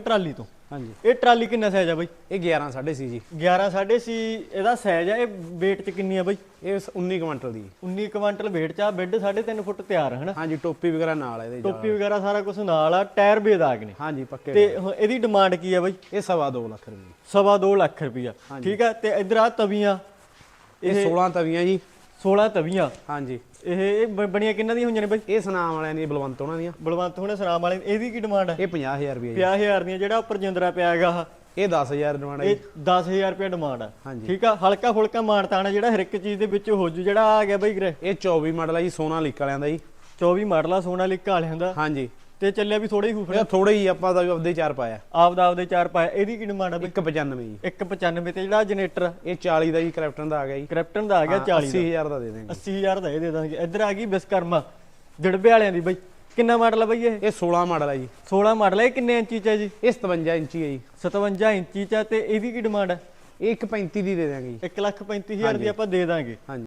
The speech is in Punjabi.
ਟਰਾਲੀ ਤੋਂ। ਹਾਂਜੀ। ਇਹ ਟਰਾਲੀ ਕਿੰਨਾ ਸਾਈਜ਼ ਆ ਬਾਈ? ਇਹ 11 ਸਾਢੇ ਸੀ ਜੀ। 11 ਸਾਢੇ ਸੀ ਇਹਦਾ ਸਾਈਜ਼ ਆ ਇਹ weight ਚ ਕਿੰਨੀ ਆ ਬਾਈ? ਇਹ 19 ਕੁਇੰਟਲ ਦੀ। 19 ਕੁਇੰਟਲ weight ਚ ਆ ਬੈੱਡ 3.5 ਫੁੱਟ ਤਿਆਰ ਹੈ ਹਨਾ? ਹਾਂਜੀ ਟੋਪੀ ਵਗੈਰਾ ਨਾਲ ਇਹਦੇ। ਟੋਪੀ ਵਗੈਰਾ ਸਾਰਾ ਕੁਝ ਨਾਲ ਆ ਟਾਇਰ ਬੇਦਾਗ ਨੇ। ਹਾਂਜੀ ਪੱਕੇ ਤੇ ਇਹਦੀ ਡਿਮਾਂਡ ਕੀ ਆ ਬਾਈ? ਇਹ ਸਵਾ 2 ਲੱਖ ਰੁਪਏ। ਸਵਾ ਦੋ ਲੱਖ ਰੁਪਈਆ। ਠੀਕ ਆ? ਤੇ ਇਧਰ ਆ ਤਵੀਆਂ। ਇਹ 16 ਤਵੀਆਂ ਜੀ। 16 ਤਵੀਆਂ। ਹਾਂਜੀ। ਇਹ ਇਹ ਬ- ਬਣੀਆਂ ਕਿੰਨਾਂ ਦੀਆਂ ਹੋਈਆਂ ਨੇ ਬਾਈ? ਇਹ ਸਨਾਮ ਵਾਲਿਆਂ ਦੀ ਬਲਵੰਤ ਉਹਨਾਂ ਦੀਆਂ। ਬਲਵੰਤ ਹੁਣੇ ਸਰਾਮ ਵਾਲੇ ਇਹਦੀ ਕੀ ਡਿਮਾਂਡ ਹੈ? ਇਹ 50000 ਰੁਪਏ ਜੀ। 50000 ਦੀਆਂ ਜਿਹੜਾ ਉੱਪਰ ਜਿੰਦਰਾ ਪਿਆ ਹੈਗਾ ਆਹ, ਇਹ 10000 ਡਿਮਾਂਡ ਹੈ ਇਹ 10000 ਰੁਪਏ ਡਿਮਾਂਡ ਆ ਹਾਂਜੀ। ਠੀਕ ਆ? ਹਲਕਾ ਫੁਲਕਾ ਮਾਨਤਾਣਾ ਜਿਹੜਾ ਹਰ ਇੱਕ ਚੀਜ਼ ਦੇ ਵਿੱਚ ਹੋ ਜੂ। ਜਿਹੜਾ ਆ ਗਿਆ ਬਾਈ ਗਰੇ ਇਹ 24 ਮਾਡਲ ਹੈ ਜੀ ਸੋਨਾ ਲੀਕ ਵਾਲਿਆਂ ਦਾ ਜੀ। 24 ਮਾਡਲਾ ਸੋਨਾ ਲਿਕਾ ਵਾਲਿਆਂ ਦਾ। ਹਾਂਜੀ। ਤੇ ਚੱਲਿਆ ਵੀ ਥੋੜਾ ਹੀ ਇਹ ਥੋੜੇ ਹੀ ਆਪਾਂ ਦਾ ਆਪਦੇ ਚਾਰ ਪਾਇਆ। ਆਪਦਾ ਆਪਦੇ ਚਾਰ ਪਾਇਆ। ਇਹਦੀ ਕੀ ਡਿਮਾਂਡ ਆ ਬਾਈ? 195 ਜੀ। 195 ਤੇ ਜਿਹੜਾ ਜਨਰੇਟਰ ਇਹ 40 ਦਾ ਜੀ ਕ੍ਰਿਪਟਨ ਦਾ ਆ ਗਿਆ ਜੀ। ਕ੍ਰਿਪਟਨ ਦਾ ਆ ਗਿਆ 40 ਦਾ। 80000 ਦਾ ਦੇ ਦੇਣਗੇ। 80000 ਦਾ ਇਹ ਦੇ ਦਾਂਗੇ। ਇੱਧਰ ਆ ਗਈ ਵਿਸਕਰਮਾ ਜੜਬੇ ਵਾਲਿਆਂ ਦੀ ਬਾਈ। ਕਿੰਨਾ ਮਾਡਲ ਆ ਬਾਈ ਇਹ? ਇਹ 16 ਮਾਡਲ ਹੈ ਜੀ। 16 ਮਾਡਲ ਹੈ ਇਹ ਕਿੰਨੇ ਇੰਚੀ ਚ ਹੈ ਜੀ? ਇਹ 57 ਇੰਚੀ ਹੈ ਜੀ। 57 ਇੰਚੀ ਚ ਆ ਤੇ ਇਹਦੀ ਕੀ ਡਿਮਾਂਡ ਹੈ ਇਹ 135 ਦੀ ਦੇ ਦਾਂਗੇ ਜੀ। 1,35,000 ਦੀ ਆਪਾਂ ਦੇ ਦਾਂਗੇ। ਹਾਂਜੀ।